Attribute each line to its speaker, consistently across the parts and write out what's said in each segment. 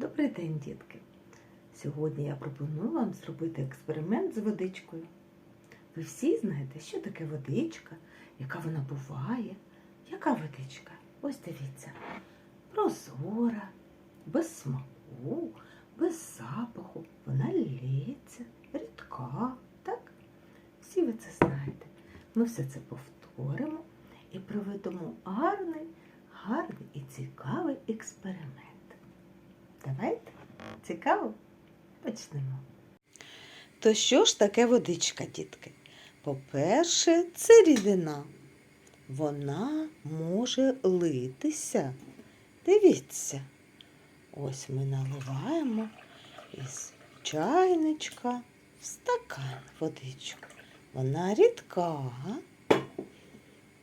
Speaker 1: Добрий день, дітки! Сьогодні я пропоную вам зробити експеримент з водичкою. Ви всі знаєте, що таке водичка, яка вона буває. Яка водичка? Ось дивіться. Прозора, без смаку, без запаху, вона лється, рідка, так? Всі ви це знаєте. Ми все це повторимо і проведемо гарний, гарний і цікавий експеримент. Давайте, цікаво? Почнемо. То що ж таке водичка, дітки? По-перше, це рідина. Вона може литися. Дивіться. Ось ми наливаємо із чайничка в стакан водичку. Вона рідка.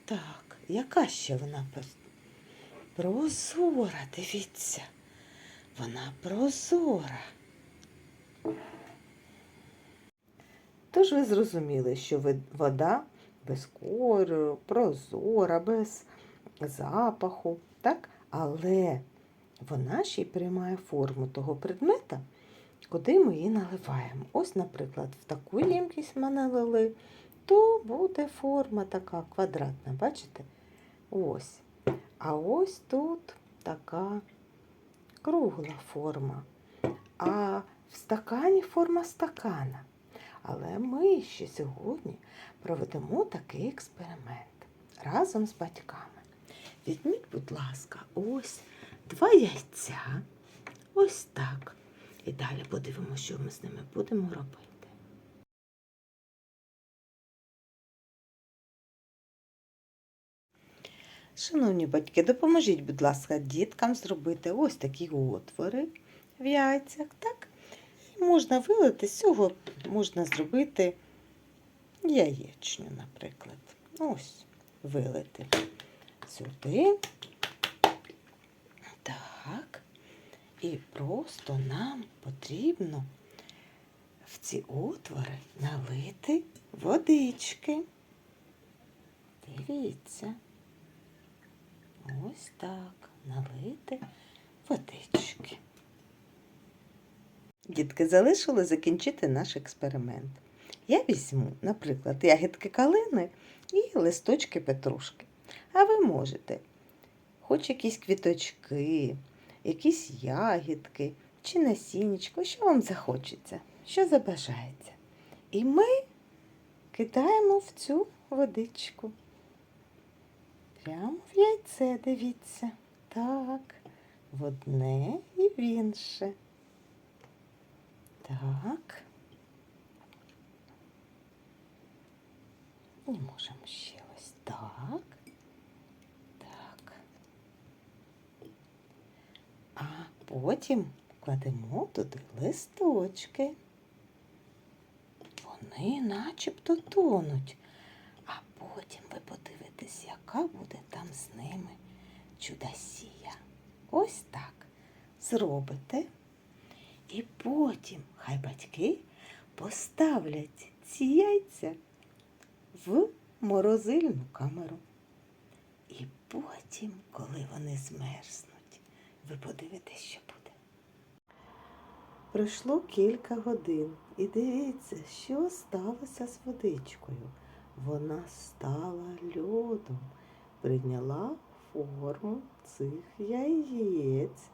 Speaker 1: Так, яка ще вона прозора, дивіться. Вона прозора. Тож ви зрозуміли, що вода без кольору, прозора, без запаху, так? Але вона ще й приймає форму того предмета, куди ми її наливаємо. Ось, наприклад, в таку ємкість ми налили, то буде форма така квадратна, бачите? Ось. А ось тут така кругла форма. А в стакані форма стакана. Але ми ще сьогодні проведемо такий експеримент разом з батьками. Візьміть, будь ласка, ось два яйця. Ось так. І далі подивимося, що ми з ними будемо робити. Шановні батьки, допоможіть, будь ласка, діткам зробити ось такі отвори в яйцях, так? І можна вилити з цього, можна зробити яєчню, наприклад. Ось, вилити сюди. Так. І просто нам потрібно в ці отвори налити водички. Дивіться. Ось так, налити водички. Дітки, залишили закінчити наш експеримент. Я візьму, наприклад, ягідки калини і листочки петрушки. А ви можете хоч якісь квіточки, якісь ягідки чи насіннячко, що вам захочеться, що забажається. І ми кидаємо в цю водичку. Прямо в яйце, дивіться. Так, в одне і в інше. Так. І можемо ще ось так. Так. А потім кладемо туди листочки. Вони начебто тонуть. Подивитесь, яка буде там з ними чудосія. Ось так зробите. І потім хай батьки поставлять ці яйця в морозильну камеру. І потім, коли вони змерзнуть, ви подивитесь, що буде. Пройшло кілька годин, і дивіться, що сталося з водичкою. Вона стала льодом, прийняла форму цих яєць.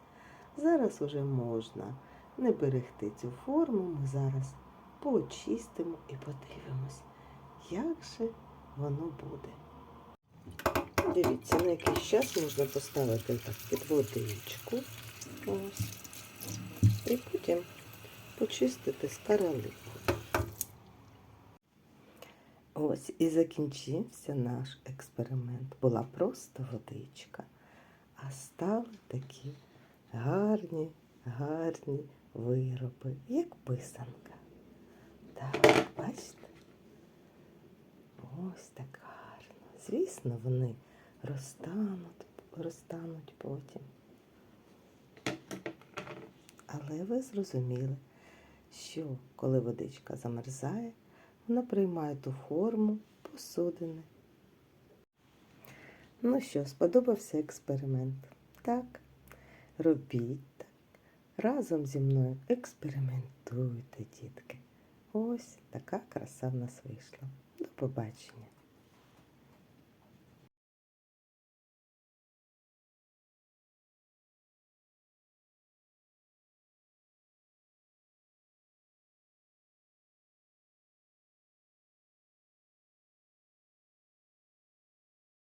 Speaker 1: Зараз уже можна не берегти цю форму. Ми зараз почистимо і подивимось, як же воно буде. Дивіться, на якийсь час можна поставити так під водичку. Ось. І потім почистити з каралику. Ось і закінчився наш експеримент. Була просто водичка, а стали такі гарні, гарні вироби, як писанка. Так, бачите? Ось так гарно. Звісно, вони розтануть, розтануть потім. Але ви зрозуміли, що коли водичка замерзає, вона приймає ту форму посудини. Ну що, сподобався експеримент? Так, робіть так, разом зі мною експериментуйте, дітки. Ось така краса в нас вийшла. До побачення.